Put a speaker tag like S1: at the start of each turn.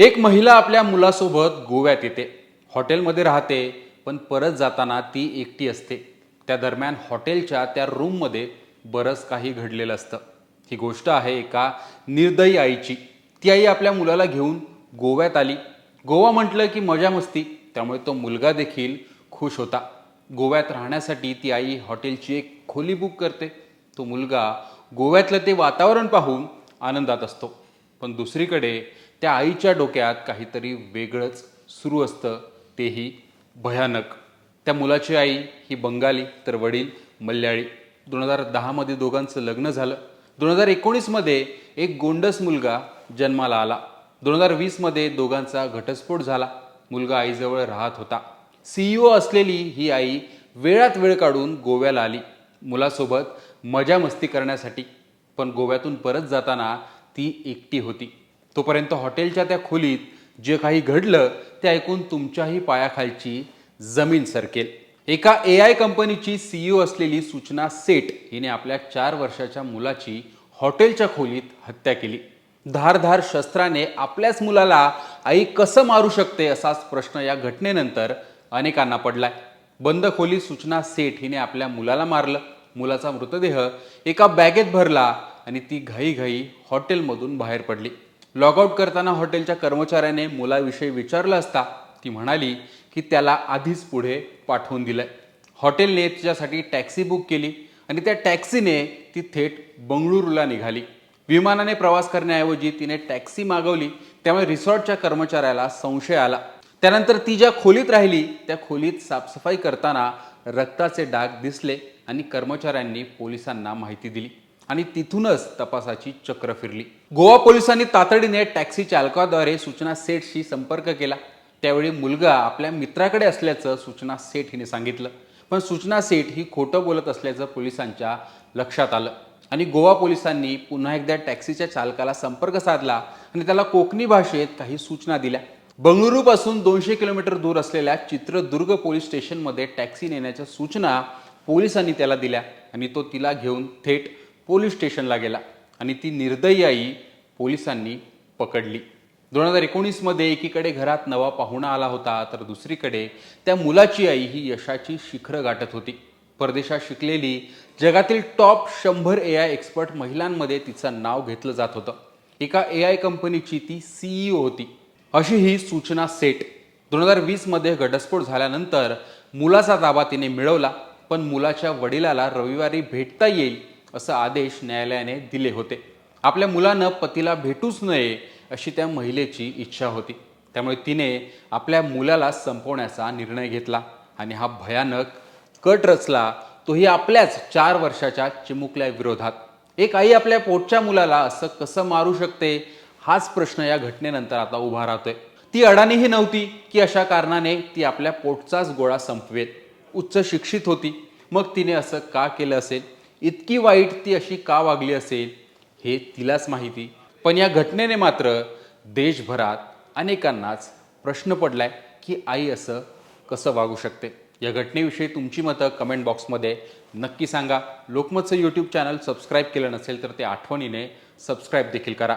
S1: एक महिला आपल्या मुलासोबत गोव्यात येते. हॉटेलमध्ये राहते पण परत जाताना ती एकटी असते. त्या दरम्यान हॉटेलच्या त्या रूममध्ये बरंच काही घडलेलं असतं. ही गोष्ट आहे एका निर्दयी आईची. ती आई आपल्या मुलाला घेऊन गोव्यात आली. गोवा म्हटलं की मजा मस्ती त्यामुळे तो मुलगा देखील खुश होता. गोव्यात राहण्यासाठी ती आई हॉटेलची एक खोली बुक करते. तो मुलगा गोव्यातलं ते वातावरण पाहून आनंदात असतो. पण दुसरीकडे त्या आईच्या डोक्यात काहीतरी वेगळंच सुरू असतं. तेही भयानक. त्या मुलाची आई ही बंगाली तर वडील मल्याळी. दोन हजार दहामध्ये दोघांचं लग्न झालं. दोन हजार एकोणीसमध्ये एक गोंडस मुलगा जन्माला आला. दोन हजार वीसमध्ये दोघांचा घटस्फोट झाला. मुलगा आईजवळ राहत होता. सीईओ असलेली ही आई वेळात वेळ काढून गोव्याला आली. मुलासोबत मजा मस्ती करण्यासाठी. पण गोव्यातून परत जाताना ती एकटी होती. तोपर्यंत हॉटेलच्या त्या खोलीत जे काही घडलं ते ऐकून तुमच्याही पायाखालची जमीन सरकेल. एका ए आय कंपनीची सीईओ असलेली सूचना सेठ हिने आपल्या चार वर्षाच्या मुलाची हॉटेलच्या खोलीत हत्या केली. धारधार शस्त्राने आपल्याच मुलाला आई कसं मारू शकते असाच प्रश्न या घटनेनंतर अनेकांना पडलाय. बंद खोली सूचना सेठ हिने आपल्या मुलाला मारलं. मुलाचा मृतदेह एका बॅगेत भरला. आणि ती घाईघाई हॉटेलमधून बाहेर पडली. लॉगआउट करताना हॉटेलच्या कर्मचाऱ्याने मुलाविषयी विचारलं असता ती म्हणाली की त्याला आधीच पुढे पाठवून दिलंय. हॉटेलने तिच्यासाठी टॅक्सी बुक केली आणि त्या टॅक्सीने ती थेट बंगळुरूला निघाली. विमानाने प्रवास करण्याऐवजी तिने टॅक्सी मागवली त्यामुळे रिसॉर्टच्या कर्मचाऱ्याला संशय आला. त्यानंतर ती ज्या खोलीत राहिली त्या खोलीत साफसफाई करताना रक्ताचे डाग दिसले आणि कर्मचाऱ्यांनी पोलिसांना माहिती दिली. आणि तिथूनच तपासाची चक्र फिरली. गोवा पोलिसांनी तातडीने टॅक्सी चालकाद्वारे सूचना सेठशी संपर्क केला. त्यावेळी मुलगा आपल्या मित्राकडे असल्याचं सूचना सेठ हिने सांगितलं. पण सूचना सेठ ही खोटं बोलत असल्याचं पोलिसांच्या लक्षात आलं. आणि गोवा पोलिसांनी पुन्हा एकदा टॅक्सीच्या चालकाला संपर्क साधला आणि त्याला कोकणी भाषेत काही सूचना दिल्या. बंगळुरूपासून दोनशे किलोमीटर दूर असलेल्या चित्रदुर्ग पोलीस स्टेशनमध्ये टॅक्सी नेण्याच्या सूचना पोलिसांनी त्याला दिल्या आणि तो तिला घेऊन थेट पोलीस स्टेशनला गेला आणि ती निर्दयी आई पोलिसांनी पकडली. दोन हजार एकोणीसमध्ये एकीकडे घरात नवा पाहुणा आला होता तर दुसरीकडे त्या मुलाची आई ही यशाची शिखरं गाठत होती. परदेशात शिकलेली जगातील टॉप शंभर ए आय एक्सपर्ट महिलांमध्ये तिचं नाव घेतलं जात होतं. एका ए आय कंपनीची ती सीईओ होती. अशी ही सूचना सेट. दोन हजार वीसमध्ये घटस्फोट झाल्यानंतर मुलाचा ताबा तिने मिळवला पण मुलाच्या वडिलाला रविवारी भेटता येईल असं आदेश न्यायालयाने दिले होते. आपल्या मुलानं पतीला भेटूच नये अशी त्या महिलेची इच्छा होती. त्यामुळे तिने आपल्या मुलाला संपवण्याचा निर्णय घेतला आणि हा भयानक कट रचला. तोही आपल्याच चार वर्षाच्या चिमुकल्या विरोधात. एक आई आपल्या पोटच्या मुलाला असं कसं मारू शकते? हाच प्रश्न या घटनेनंतर आता उभा राहतोय. ती अडाणीही नव्हती की अशा कारणाने ती आपल्या पोटचाच गोळा संपवेत उच्च शिक्षित होती. मग तिने असं का केलं असेल? इतकी वाईट ती अशी का वागली असेल हे तिलाच माहिती. पण या घटनेने मात्र देशभरात अनेकांनाच प्रश्न पडलाय की आई असं कसं वागू शकते? या घटनेविषयी तुमची मतं कमेंट बॉक्समध्ये नक्की सांगा. लोकमतचं यूट्यूब चॅनल सबस्क्राईब केलं नसेल तर ते आठवणीने सबस्क्राईब देखील करा.